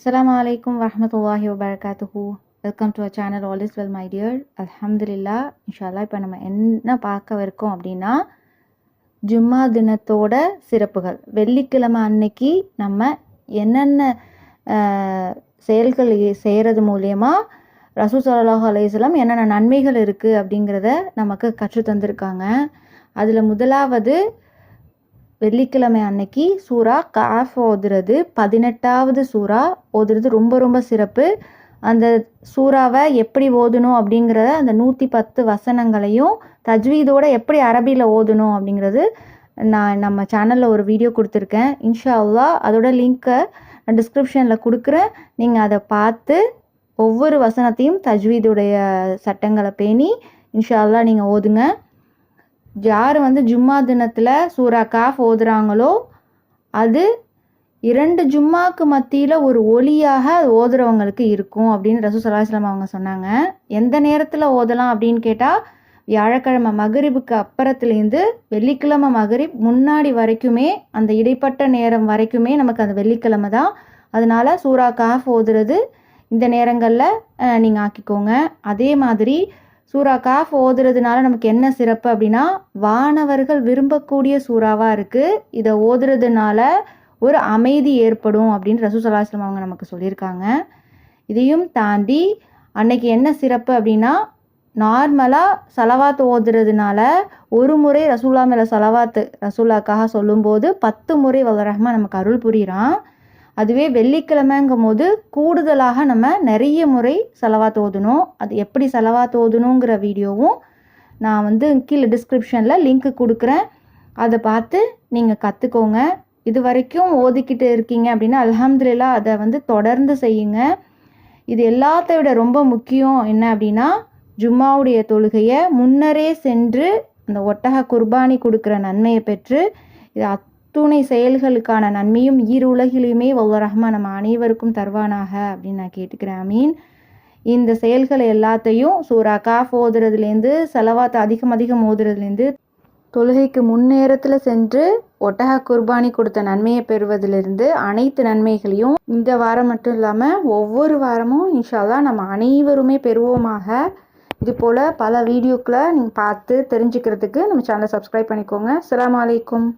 அஸ்லாம் அலைக்கும் வரமத்துல்லாஹி வபரகாத்துஹு welcome to a channel all is well my dear அலமதுல்லா இன்ஷால்லா இப்போ நம்ம என்ன பார்க்க இருக்கோம் அப்படின்னா ஜும்மா தினத்தோட சிறப்புகள். வெள்ளிக்கிழமை அன்னைக்கு நம்ம என்னென்ன செயல்கள் செய்கிறது மூலயமா ரசூ ஸல்லல்லாஹு அலையம் என்னென்ன நன்மைகள் இருக்குது அப்படிங்கிறத நமக்கு கற்று தந்திருக்காங்க அதில் முதலாவது வெள்ளிக்கிழமை அன்னைக்கு சூரா காஃப் ஓதுறது பதினெட்டாவது சூரா ஓதுறது ரொம்ப ரொம்ப சிறப்பு. அந்த சூறாவை எப்படி ஓதணும் அப்படிங்கிறத அந்த நூற்றி பத்து வசனங்களையும் தஜ்வீதோட எப்படி அரபியில் ஓதணும் அப்படிங்கிறது நான் நம்ம சேனலில் ஒரு வீடியோ கொடுத்துருக்கேன். இன்ஷா அல்லா அதோட லிங்க்கை நான் டிஸ்கிரிப்ஷனில் கொடுக்குறேன். நீங்கள் அதை பார்த்து ஒவ்வொரு வசனத்தையும் தஜ்வீதுடைய சட்டங்களை பேணி இன்ஷா அல்லா நீங்கள் ஓதுங்க. யார் வந்து ஜும்மா தினத்தில் சூரா காஃப் ஓதுறாங்களோ அது இரண்டு ஜும்மாக்கு மத்தியில் ஒரு ஒளியாக அது ஓதுறவங்களுக்கு இருக்கும் அப்படின்னு ரசூ சலாஹ்லாம் அவங்க சொன்னாங்க. எந்த நேரத்தில் ஓதலாம் அப்படின்னு கேட்டால் வியாழக்கிழமை மகரிபுக்கு அப்புறத்துலேருந்து வெள்ளிக்கிழமை மகரிப் முன்னாடி வரைக்குமே அந்த இடைப்பட்ட நேரம் வரைக்குமே நமக்கு அந்த வெள்ளிக்கிழமை தான். அதனால சூரா காஃப் ஓதுறது இந்த நேரங்களில் நீங்கள் ஆக்கிக்கோங்க. அதே மாதிரி சூரா காஃப் ஓதுறதுனால நமக்கு என்ன சிறப்பு அப்படின்னா வானவர்கள் விரும்பக்கூடிய சூறாவாக இருக்குது இதை ஓதுறதுனால ஒரு அமைதி ஏற்படும் அப்படின்னு ரசூ சலாஹ்லாம் அவங்க நமக்கு சொல்லியிருக்காங்க. இதையும் தாண்டி அன்னைக்கு என்ன சிறப்பு அப்படின்னா நார்மலாக சலவாத்து ஓதுறதுனால ஒரு முறை ரசூல்லா மேலே சலவாத்து ரசூல்லாக்காக சொல்லும்போது பத்து முறை வல்லரஹ்மா நமக்கு அருள் புரிகிறான் அதுவே வெள்ளிக்கிழமைங்கும் போது கூடுதலாக நம்ம நிறைய முறை செலவாக ஓதணும் அது எப்படி செலவாக ஓதணுங்கிற வீடியோவும் நான் வந்து கீழே டிஸ்கிரிப்ஷனில் லிங்க் கொடுக்குறேன். அதை பார்த்து நீங்கள் கற்றுக்கோங்க இது வரைக்கும் ஓதிக்கிட்டு இருக்கீங்க அப்படின்னா அல்ஹம்துலில்லா அதை வந்து தொடர்ந்து செய்யுங்க. இது எல்லாத்த விட ரொம்ப முக்கியம் என்ன அப்படின்னா ஜும்மாவுடைய தொழுகையை முன்னரே சென்று அந்த ஒட்டக குர்பானி கொடுக்குற நன்மையை பெற்று இது அத்துணை செயல்களுக்கான நன்மையும் ஈரு உலகிலுமே ஒவ்வொரு ரஹ்மா நம்ம அனைவருக்கும் தருவானாக அப்படின்னு நான் கேட்டுக்கிறேன். மீன் இந்த செயல்கள் எல்லாத்தையும் சூரா காஃப் ஓதுறதுலேருந்து செலவாத்தை அதிகம் அதிகம் ஓதுறதுலேருந்து தொழுகைக்கு முன்னேரத்தில் சென்று ஒட்டக குர்பானி கொடுத்த நன்மையை பெறுவதிலிருந்து அனைத்து நன்மைகளையும் இந்த வாரம் மட்டும் இல்லாமல் ஒவ்வொரு வாரமும் இன்ஷால்லா நம்ம அனைவருமே பெறுவோமாக. இது போல் பல வீடியோக்களை நீங்கள் பார்த்து தெரிஞ்சுக்கிறதுக்கு நம்ம சேனலை சப்ஸ்கிரைப் பண்ணிக்கோங்க. அஸ்ஸலாமு அலைக்கும்.